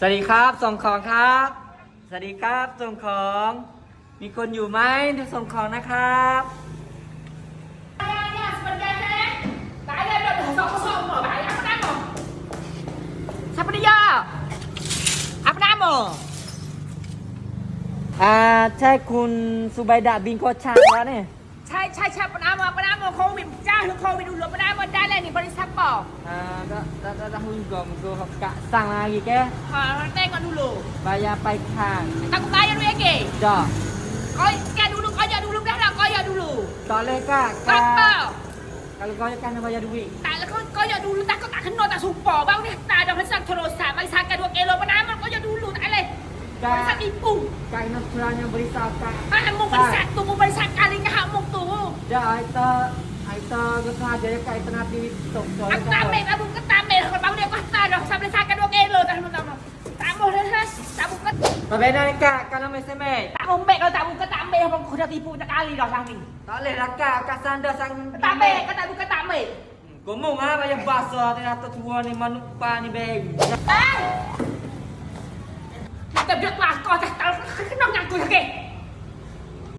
สวัสดีครับส่งของครับ สวัสดีครับส่งของมีคนอยู่ไหมที่ส่งของนะครับ s i a ห a d า a Apa nama? อ่าใช่คุณสุไยดาบินโคชางะเนี่ยใช่ใช่ใช่าบนำมาบนามโควิดจ้าหรือโควิดดูหลบาบนามได้เลยแล้วแล้วหุ่นกลมกูกะสั่งอะไรกี่แก่ฮะแต่ก็ดูลูกไปยาไปทางตากูไปยังไงกี่จ้ะก็แกดูลูกก็อย่าดูลูก้ะเราก็อย่าดูลูกตอนแรกก็แกก็แแล้ก็แกนึกว่าอย่าดูอีกแต่ก็อย่าดูลูกแต่ก็ตากันนแต่สุ่มปอบ้างเนี่ยตาดำให้สั่งโทรศัพท์ไปสา่งแกดูแกลงมาน้ำมันก็อย่าดูลูกอะไรบริษัทอีปุ่งกายนักธุรกิจบริษัทกันอ่มึงบริษัทตัวมึงบริษัทการิงนะคะมึงตัว้ะไอ้ตา Aita gata aja ya kaitan hati ini tok soalnya kan. Tak dah. ambil babu ketam ambil kalau kita ni. sang. babu dia kota dah sampai sakit 2 kilo dah mentam. Tak mau dah ses, tak buka. Babe nak kak kalau mesti mai. Tak mau ambil kalau tak buka tak ambil abang kau dah tipu tak kali dah sang ni. Tak leh lah kak kak sanda sang. Tak ambil kau tak buka tak ambil. Gomong ah banyak bahasa ni atas tua ni manupa ni beg. Tak. Kita buat lah kau tak tahu kenapa aku sakit.